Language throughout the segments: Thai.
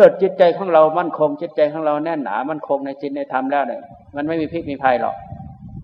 กิดจิตใจของเรามั่นคง จิตใจของเราแน่นหนา มั่นคงในจิตในธรรมแล้วเนี่ยมันไม่มีพิษมีภัยหรอก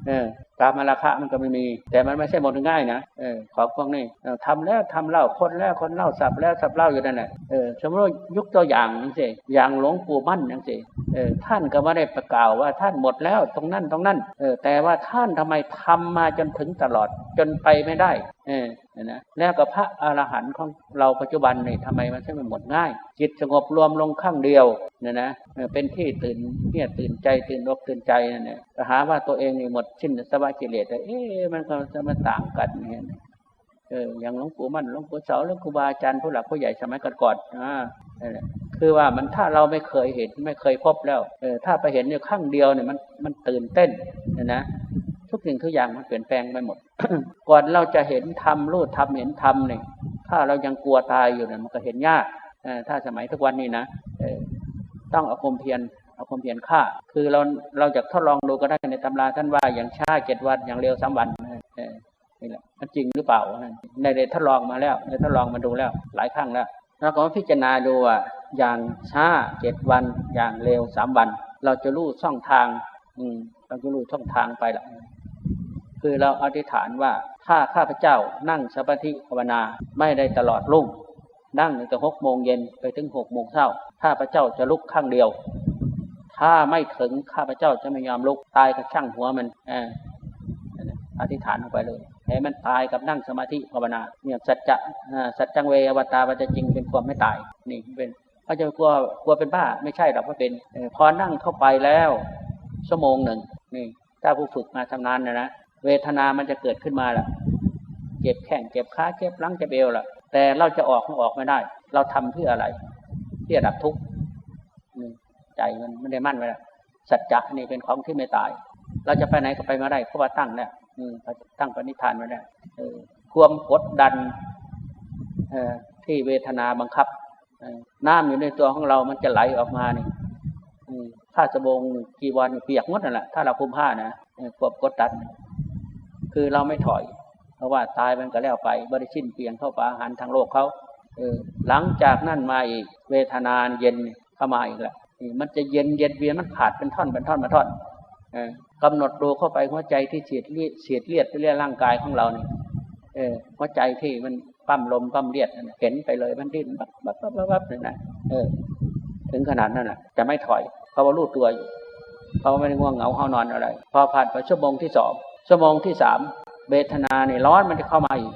เออการมาราคะมันก็ไม่มี แต่มันไม่ใช่หมดง่ายนะเออของพวกนี้เออทำแล้วทำเล่าคนแล้วคนเล่าสับแล้วสับเล่าอยู่นั่นแหละเออสมมติยกตัวอย่างนี่สิอย่างหลวงปู่มั่นนี่สิเออท่านก็ไม่ได้ประกาวว่าท่านหมดแล้วตรงนั้นตรงนั้นเออแต่ว่าท่านทำไมทำมาจนถึงตลอดจนไปไม่ได้ เออ นะ แล้วก็พระอรหันต์ของเราปัจจุบันนี่ทำไมมันถึงไม่หมดง่าย จิตสงบรวมลงข้างเดียวเนี่ยนะเป็นที่ตื่นเนี่ยตื่นใจตื่นอกตื่นใจนั่นแหละหาว่าตัวเองนี่หมดสิ้นสภาวะกิเลสแต่เอ๊ะมันก็จะมาต่างกันเนี่ยเอออย่างหลวงปู่มั่นหลวงปู่เสาหลวงครูบาอาจารย์ผู้หลักผู้ใหญ่สมัยก่อนๆอ่านั่นแหละคือว่ามันถ้าเราไม่เคยเห็นไม่เคยพบแล้วเออถ้าไปเห็นเนี่ยข้างเดียวเนี่ยมันมันตื่นเต้นนะนะ สิ่งทุกอย่างมันเปลี่ยนแปลงไปหมด ก่อนเราจะเห็นธรรมรู้ธรรมเห็นธรรมเนี่ยถ้าเรายังกลัวตายอยู่เนี่ยมันก็เห็นยากถ้าสมัยทุกวันนี้นะต้องเอาความเพียรเอาความเพียรฆ่า คือเราเราจะทดลองดูก็ได้ในตำราท่านว่าอย่างช้าเจ็ดวันอย่างเร็วสามวันนี่แหละมันจริงหรือเปล่าในได้ทดลองมาแล้วได้ทดลองมาดูแล้วหลายครั้งแล้วเราก็พิจารณาดูว่าอย่างช้าเจ็ดวัน อย่างเร็วสามวัน เราจะรู้ช่องทาง อืมเราจะรู้ช่องทางไปละ คือเราอธิษฐานว่าถ้าข้าพเจ้านั่งสมาธิภาวนาไม่ได้ตลอดรุ่ง นั่งตั้งแต่หกโมงเย็นไปถึงหกโมงเช้าข้าพเจ้าจะลุกข้างเดียว ถ้าไม่ถึงข้าพเจ้าจะไม่ยอมลุกตายกับช่างหัวมันออธิษฐานออกไปเลยให้มันตายกับนั่งสมาธิภาวนาเนี่ยสัจจะสัจจังเวอวตารวัจจริงเป็นความไม่ตายนี่เป็นเขาจะกลัวกลัวเป็นบ้าไม่ใช่หรอกว่าเป็นพอนั่งเข้าไปแล้วชั่วโมงหนึ่งนี่ถ้าผู้ฝึกมาชำนาญนะนะ เวทนามันจะเกิดขึ้นมาล่ะ เจ็บแข้งเจ็บขาเจ็บหลังเจ็บเอวล่ะ แต่เราจะออกมันออกไม่ได้ เราทำเพื่ออะไรเพื่อดับทุกข์ใจมันไม่ได้มั่นไว้ละสัจจะนี่เป็นของที่ไม่ตาย เราจะไปไหนก็ไปมาได้เพราะว่าตั้งแล้วอืมตั้งปณิธานไว้แล้วเออความกดดันเอที่เวทนาบังคับน้ำอยู่ในตัวของเรา มันจะไหลออกมานี่อืผ้าสบงกีวรเปียกหมดนั่นแหละถ้าเราคุมผ้านะควบกดดัน คือเราไม่ถอย เพราะว่าตายมันก็แล้วไป บริชินเปลี่ยนเข้าปาอาหารทางโลกเขาเออหลังจากนั้นมาอีกเวทนานเย็นเข้ามาอีกแล้วมันจะเย็นเย็นเวียนมันขาดเป็นท่อนเป็นท่อนมาท่อนเออกำหนดดูเข้าไปหัวใจที่เสียดเลือดเสียดเลือดไปเรื่อยร่างกายของเราเนี่ยเออหัวใจที่มันปั้มลมปั้มเลือดนั่นน่ะเห็นไปเลยมันดิ้นบับบับบับบับบับนี่นะเออ ถึงขนาดนั้นแหละจะไม่ถอยเพราะว่ารู้ตัวอยู่เพราะว่าไม่ได้ง่วงเหงาเฮานอนอะไร พอผ่านไปชั่วโมงที่สอง ชั่วโมงที่สามเวทนาเนี่ยร้อนมันจะเข้ามาอีก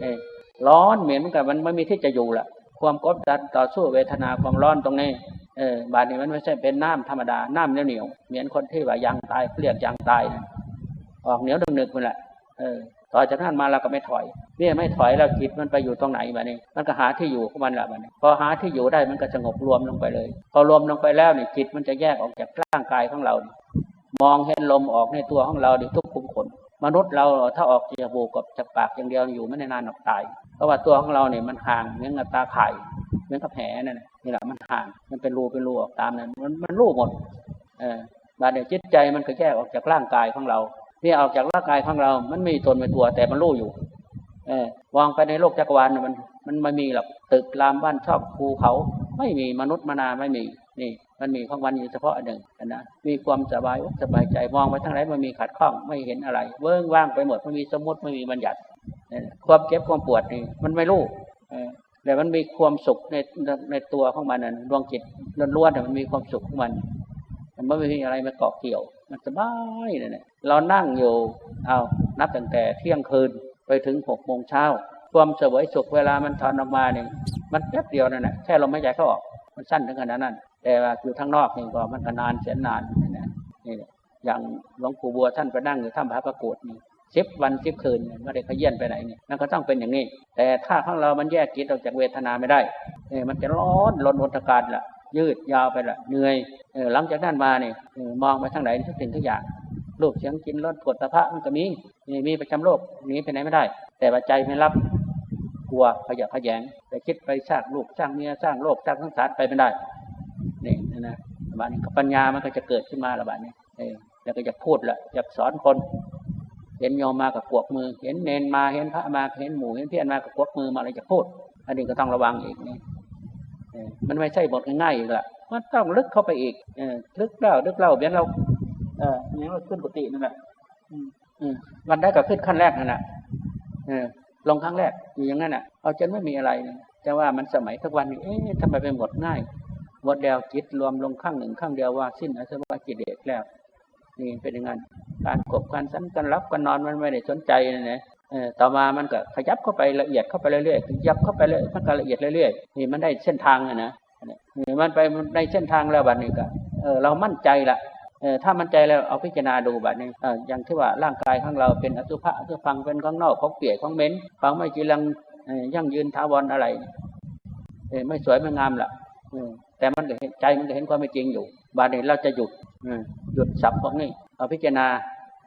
เออร้อนเหมือนกับมันไม่มีที่จะอยู่ละความกดดันต่อสู้เวทนาความร้อนตรงนี้เออบาดนี้มันไม่ใช่เป็นน้ำธรรมดา น้ำเหนียวเหนียวเหมือนคนที่ว่ายางตายเรียกยางตายออกเหนียวหนึกๆมันแหละเออต่อจากนั้นมาเราก็ไม่ถอยเนี่ยไม่ถอยแล้วจิตมันไปอยู่ตรงไหนบ้านี้ มันก็หาที่อยู่ของมันละบ้านี้พอหาที่อยู่ได้มันก็สงบรวมลงไปเลย พอรวมลงไปแล้วเนี่ยจิตมันจะแยกออกจากร่างกายของเรา มองเห็นลมออกในตัวของเราดิทุกขุมขนมนุษย์เราถ้าออกจากจมูกับจากปากอย่างเดียวอยู่ไม่ได้นานหรอกตาย เพราะว่าตัวของเราเนี่ยมันห่างเหมือนกับตาไข่เหมือนกับแผลนั่นนี่แหละมันห่างมันเป็นรูเป็นรูออกตามนั้นมันมันรูหมด เออบาดเนี่ยจิตใจมันก็แยกออกจากร่างกายของเราเนี่ยออกจากร่างกายของเรา มันมีตนเป็นตัว แต่มันรู้อยู่ เออวางไปในโลกจักรวาลมัน มันไม่มีหรอกตึกรามบ้านชอบภูเขา ไม่มีมนุษย์มนาไม่มีนี่ มันมีของมันอยู่เฉพาะอันหนึ่งนะมีความสบายอกสบายใจมองไปทางไหนมันมีขัดข้องไม่เห็นอะไรเวิ้งว่างไปหมดไม่มีสมมติไม่มีบัญญัติความเจ็บความปวดนี่มันไม่รู้แต่มันมีความสุขในในตัวของมันนั่นดวงจิตล้วนๆแต่มันมีความสุขของมัน มันไม่มีอะไรมาเกาะเกี่ยว มันสบายเลยเนี่ยเรานั่งอยู่เอานับตั้งแต่เที่ยงคืนไปถึงหกโมงเช้าความเสวยสุขเวลามันถอนออกมาเนี่ยมันแป๊บเดียวนั่นแหละแค่ลมหายใจเข้าออกมันสั้นถึงขนาดนั้น แต่ว่าอยู่ข้างนอกนี่ก็มันก็นานแสนนานนี่นะนี่อย่างหลวงปู่บัวท่านไปนั่งอยู่ถ้ำพระประกวดนี่สิบวันสิบคืนไม่ได้ขยื่นไปไหนเนี่ยมันก็ต้องเป็นอย่างนี้ แต่ถ้าของเรามันแยกจิตออกจากเวทนาไม่ได้เนี่ยมันจะร้อนลนวัฏการละยืดยาวไปละเหนื่อยหลังจากนั้นมาเนี่ยมองไปทางไหนทุกสิ่งทุกอย่างรูปเสียงกินรสผลตภะมันก็มีนี่มีประจำโลกนีไปไหนไม่ได้ แต่ว่าใจไม่รับกลัวขยะขยงไปคิดไปสร้างลูกสร้างเมียสร้างโลกสร้างสังสารไปไม่ได้ นะระบาดนี้ปัญญามันก็จะเกิดขึ้นมาระบาดนี้เออแล้วก็จะพูดละจะสอนคน เห็นโยมมากับกวกมือ เห็นเนนมาเห็นพระมาเห็นหมู่เห็นเพี้ยนมากับกวกมือมาอะไรจะพูด อันนี้ก็ต้องระวังอีกนี่มันไม่ใช่บทง่ายๆอีกละมันต้องลึกเข้าไปอีกเออลึกเล่าลึกเล่าเบียเราเออเนี่ยเราขึ้นกุฏินั่นแหละอืมอืมวันได้ก็ขึ้นขั้นแรกนั่นแหละเออลงครั้งแรกอยู่อย่างนั้นอะ เอาจนไม่มีอะไรนะแต่ว่ามันสมัยทุกวันนี้เอ๊ะทำไมเป็นหมดง่าย หมดเดียวจิตรวมลงข้างหนึ่งข้างเดียวว่าสิ้นอสวะกิเลสแล้วนี่เป็นอย่างนั้นการกบการสันกันรับกันนอนมันไม่ได้สนใจนะเนี่ยต่อมามันก็ขยับเข้าไปละเอียดเข้าไปเรื่อยๆขยับเข้าไปเรื่อยมันก็ละเอียดเรื่อยๆนี่มันได้เส้นทางอะนะนี่มันไปในเส้นทางแล้วบัดนี้ก็เออเรามั่นใจละเออถ้ามั่นใจแล้วเอาพิจารณาดูบัดนี้อย่างที่ว่าร่างกายของเราเป็นอสุภะอสุพังเป็นข้างนอกของเปียกของเหม็นของไม่จีรังยั่งยืนท้าวรอะไรเออไม่สวยไม่งามล่ะ แต่มันก็เห็นใจมันก็เห็นความเป็นจริงอยู่บัดนี้เราจะหยุดหยุดสับพวกนี้ เอาพิจารณา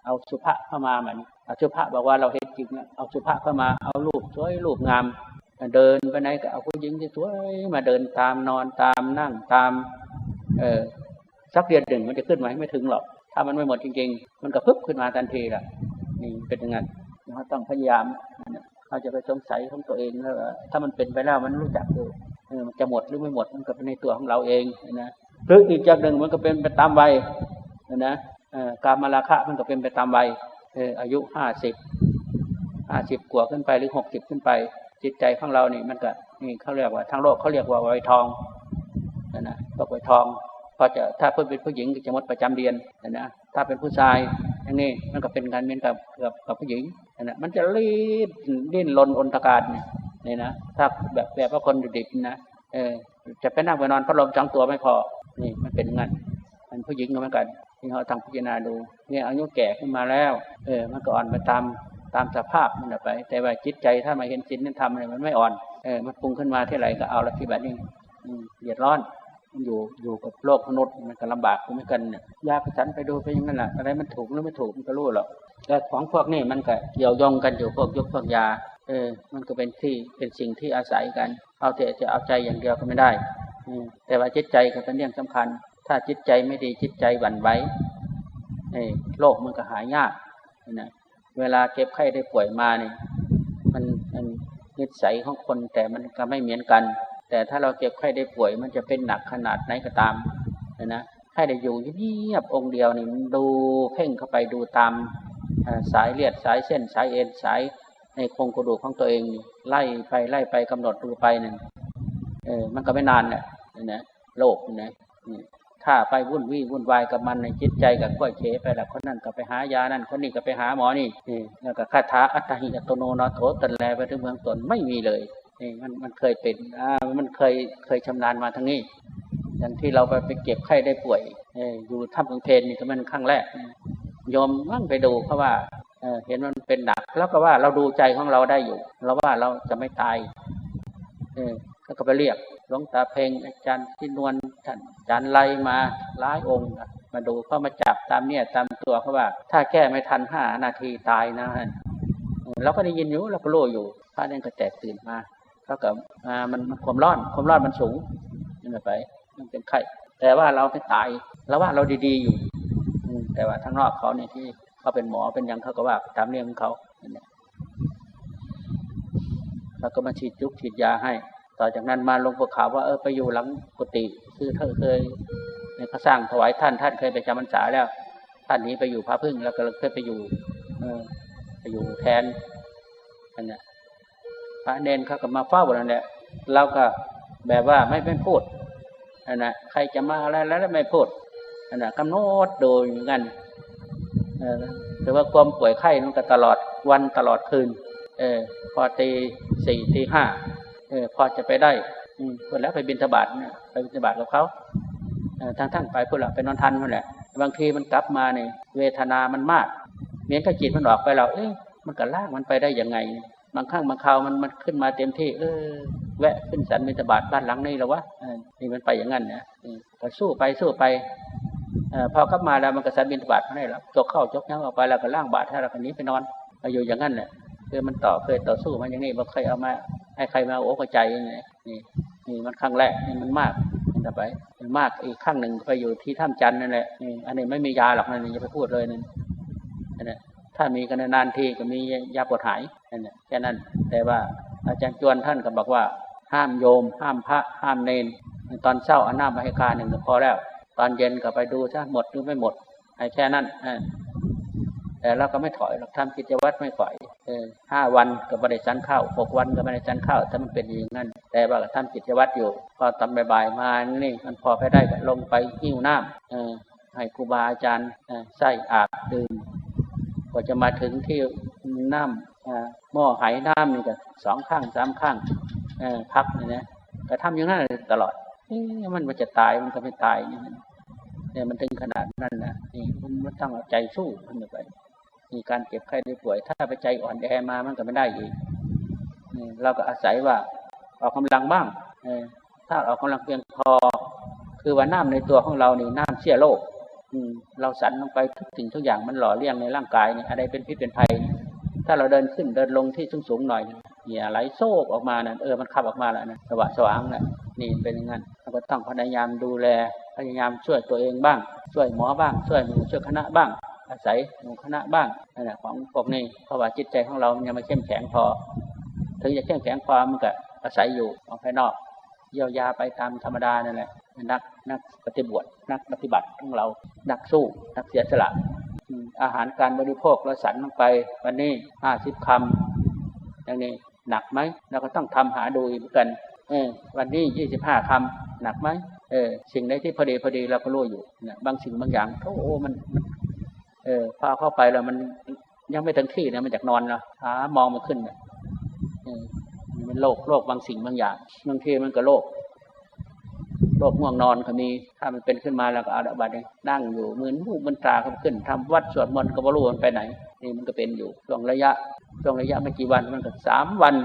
เอาสุภาพเข้ามาเหมือนเอาสุภาพบอกว่าเราเห็นจริงนะเอาสุภาพเข้ามา เอารูปสวยรูปงาม เดินไปไหนก็เอาผู้หญิงที่สวยมาเดินตามนอนตามนั่งตาม เออสักเดือนหนึ่งมันจะขึ้นมาไม่ถึงหรอก ถ้ามันไม่หมดจริง ๆ มันก็พึบขึ้นมาทันทีละนี่เป็นอย่างนั้นเราต้องพยายามเราจะไปสงสัยของตัวเองแล้วถ้ามันเป็นไปแล้วมันรู้จักดูเออ มันจะหมดหรือไม่หมดมันก็เป็นในตัวของเราเองนะหรืออีกจากหนึ่งมันก็เป็นไปตามวัยนะการมาราคะมันก็เป็นไปตามวัยอายุห้าสิบห้าสิบกว่าขึ้นไปหรือหกสิบขึ้นไป จิตใจของเรานี่มันก็นี่เขาเรียกว่าทางโลกเขาเรียกว่าวัยทองนะพวกวัยทองพอจะถ้าเพิ่งเป็นผู้หญิงก็จะหมดประจำเดือนนะถ้าเป็นผู้ชายอย่างนี้มันก็เป็นการเมียนกับกับกับผู้หญิงนะมันจะรีดดิ้นรนอนตการนี่ นี่นะถ้าแบบแบบว่าคนดิบนะเออจะไปนั่งไปนอนพัดลมจังตัวไม่พอ นี่มันเป็นงั้นมันผู้หญิงก็เหมือนกันที่เขาทำพิจารณาดูเนี่ยอายุแก่ขึ้นมาแล้ว เออ มันก็อ่อนไปตามตามสภาพมันไป แต่ว่าจิตใจถ้ามาเห็นจิตนั้นทำอะไรมันไม่อ่อนเออมันปรุงขึ้นมาเที่ไรก็เอาละที่แบบนี้เดือดร้อนมันอยู่อยู่กับโลกมนุษย์มันก็ลำบากเหมือนกันเนี่ยยาประชันไปดูไปอย่างนั้นแหละอะไรมันถูกหรือไม่ถูกมันก็รู้หรอกแต่ของพวกนี้มันก็เกี่ยวยงกันอยู่พวกยกพวกยา เออ มันก็เป็นที่เป็นสิ่งที่อาศัยกัน เอาแต่จะเอาใจอย่างเดียวก็ไม่ได้แต่ว่าจิตใจก็เป็นเรื่องสำคัญ ถ้าจิตใจไม่ดีจิตใจหวั่นไหวโรคมันก็หายยากนะเวลาเก็บไข้ได้ป่วยมาเนี่ยมันมันนิสัยของคนแต่มันก็ไม่เหมือนกัน แต่ถ้าเราเก็บไข้ได้ป่วย มันจะเป็นหนักขนาดไหนก็ตามนะไข้ได้อยู่เงียบองค์เดียวนี่ดูเพ่งเข้าไปดูตามสายเลือดสายเส้นสายเอ็นสาย ในโครงกระดูกของตัวเอง ไล่ไปไล่ไปกำหนดดูไปนั่นเออ มันก็ไม่นานแหละนะโรคนะถ้าไปวุ่นวี่วุ่นวายกับมันในจิตใจกับก้อยเฉไปแล้วคนนั้นก็ไปหายานั่นคนนี้ก็ไปหาหมอนี่แล้วก็คาถาอัตหิอัตโนนโถตันแลไปถึงเมืองตนไม่มีเลยนี่มันมันเคยเป็นอ่ามันเคยเคยชำนาญมาทั้งนี้ อย่างที่เราไปไปเก็บไข้ได้ป่วยอยู่ถ้ำกลางเพนนี่ก็มันครั้งแรกยมมั่งไปดูเพราะว่า เห็นมันเป็นหนักแล้วก็ว่าเราดูใจของเราได้อยู่ เราว่าเราจะไม่ตายเออก็ไปเรียกหลวงตาเพงอาจารย์ที่นวลท่านอาจารย์ไลมาหลายองค์มาดูเขามาจับตามเนี่ยตามตัวเขาว่า ถ้าแก้ไม่ทันห้านาทีตายนะเราก็ได้ยินอยู่เราก็รู้อยู่พระนั่นก็แตกตื่นมาเขากับมันความร้อนความร้อนมันสูงนั่นไปมันเป็นไข้แต่ว่าเราไม่ตายเราว่าเราดีๆอยู่แต่ว่าทั้งนอกเขาเนี่ยที่ เขาเป็นหมอเป็นยังเขาก็ว่าตามเรื่องของเขาแล้วก็มาฉีดยุกฉีดยาให้ ต่อจากนั้นมาลงภูเขาว่าเออไปอยู่หลังกุฏิคือเธอเคยเขาสร้างถวายท่านท่านเคยไปจำพรรษาแล้ว ท่านนี้ไปอยู่พระพึ่งแล้วก็เคยไปอยู่ เออไปอยู่แทนอันนี้พระเนนเขาก็มาเฝ้านั่นแหละเราก็แบบว่าไม่เป็นพูดอันนะใครจะมาอะไรแล้วไม่พูดอันนะกำหนดโดยเหมือว่าความป่วยไข้มันก็ตลอดวันตลอดคืน เออ พอตีสี่ตีห้าเออ พอจะไปได้อืมคนแล้วไปบินทบาทเนี่ยไปบินทบาทกับเขาทั้งทั้งไปพูดละไปนอนทันนั่นแหละบางทีมันกลับมาเนี่ยเวทนามันมากเมียนถ้าจิตมันออกไปเราเอ๊ะมันก็ลากมันไปได้ยังไง บางครั้งบางคราวมันมันขึ้นมาเต็มที่ เออ แวะขึ้นสันบินทบาทบ้านหลังนี้แล้ววะนี่มันไปอย่างนั้นนะก็สู้ไปสู้ไป พอกลับมาแล้วมันก็สันบินบาทไม่แล้วจกเข้าจกยั้งออกไปแล้วก็ล่างบาทถ้าเราคนนี้ไปนอนอยู่อย่างนั้นแหละคือมันต่อเคยต่อสู้มาอย่างนี้มันเคยเอามาให้ใครมาโอ้กใจยังไงนี่นี่มันครั้งแรกนี่มันมากมันไปมันมากอีกข้างหนึ่งไปอยู่ที่ถ้ำจันนั่นแหละนี่อันนี้ไม่มียาหรอกนั่นอย่าไปพูดเลยนั่นนั่นถ้ามีกันนานทีก็มียาปวดหายนั่นแค่นั้นแต่ว่าอาจารย์จวนท่านก็บอกว่า ห้ามโยม ห้ามพระห้ามเนนตอนเช้าอาน้ำมาให้การหนึ่งก็พอแล้ว ตอนเย็นก็ไปดูซะหมดหรือไม่หมดให้แค่นั้นอแต่เราก็ไม่ถอยเราทำกิจวัตรไม่ถอยห้าวันก็ไม่ได้ชั้นข้าวหกวันก็ไม่ได้ชั้นข้าวถ้ามันเป็นอย่างนั้น แต่ว่าก็ทำกิจวัตรอยู่ พอตอนบ่ายๆมานี่มันพอไปได้ก็ลงไปหิ้วน้ำให้ครูบาอาจารย์ใส่อาบดื่มกว่าจะมาถึงที่น้ำหม้อไหน้ำนี่ก็สองข้างสามข้างเออพักนี่นะก็ทำอย่างนั้นตลอด มันมันจะตายมันก็ไม่ตายเนี่ยมันเนี่ยมันถึงขนาดนั้นนะนี่มันต้องเอาใจสู้ขึ้นไปมีการเจ็บไข้ได้ป่วย ถ้าไปใจอ่อนแอมามันก็ไม่ได้อีกเราก็อาศัยว่าออกกำลังบ้างอถ้าออกกำลังเพียงพอ คือว่าน้ำในตัวของเรานี่น้ำเชี่ยโรคอืมเราสันลงไปทุกสิ่งทุกอย่างมันหล่อเลี้ยงในร่างกายนี่อะไรเป็นพิษเป็นภัย ถ้าเราเดินขึ้นเดินลงที่สูงสูงหน่อย เนี่ยไหลโซกออกมานั่นเออมันขับออกมาแล้วนะสว่างสว่างนะนี่เป็นอย่างนั้นเราก็ต้องพยายามดูแลพยายามช่วยตัวเองบ้าง ช่วยหมอบ้าง ช่วยหมู่ช่วยคณะบ้าง อาศัยหมู่คณะบ้างนั่นแหละของพวกนี้เพราะว่าจิตใจของเรายังไม่เข้มแข็งพอ ถึงจะเข้มแข็งพอมันก็อาศัยอยู่ของภายนอก เยียวยาไปตามธรรมดานั่นแหละนักนักปฏิบัตินักปฏิบัติของเรานักสู้นักเสียสละอาหารการบริโภคเราสันลงไปวันนี้ห้าสิบคำอย่างนี้ หนักไหมเราก็ต้องทำหาดูอีกเหมือนกัน เออ วันนี้ยี่สิบห้าคำหนักไหมเออ สิ่งใดที่พอดีพอดีเราก็รู้อยู่นะบางสิ่งบางอย่างโอ้โหมันมันเออพอเข้าไปแล้วมันยังไม่ถึงที่นะมันจากนอนนะหามองมันขึ้นเนี่ยมันโรคโรคบางสิ่งบางอย่างบางทีมันก็โรคโรคง่วงนอนก็มีถ้ามันเป็นขึ้นมาแล้วก็เอาดบัดนี้นั่งอยู่เหมือนหูมันตราก็ขึ้นทำวัดสวดมนต์ก็ไม่รู้มันไปไหน นี่มันก็เป็นอยู่ช่วงระยะ ช่วงระยะไม่กี่วันมันก็สามวัน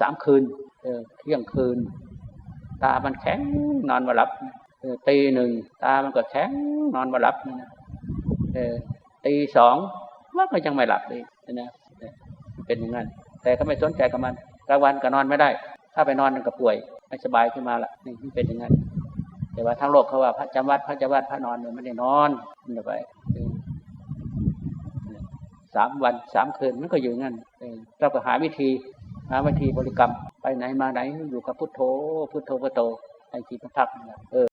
สามคืนเออเที่ยงคืน ตามันแข็งนอนมาหลับเออตีหนึ่งตามันก็แข็งนอนมาหลับนะเออตีสองมันก็ยังไม่หลับเลยนะเป็นอย่างนั้น แต่ก็ไม่สนใจกับมันกลางวันก็นอนไม่ได้ ถ้าไปนอนมันก็ป่วยไม่สบายขึ้นมาละนี่เป็นอย่างนั้นแต่ว่าทั้งโลกเขาว่าพระจำวัดพระจำวัดพระนอนเนี่ยไม่ได้นอนมันจะไปสามวันสามคืนมันก็อยู่งั้น เราก็หาวิธี หาวิธีบริกรรม ไปไหนมาไหนอยู่กับพุทโธพุทโธพุทโธไอ้ที่พระพักนั่นแหละเออ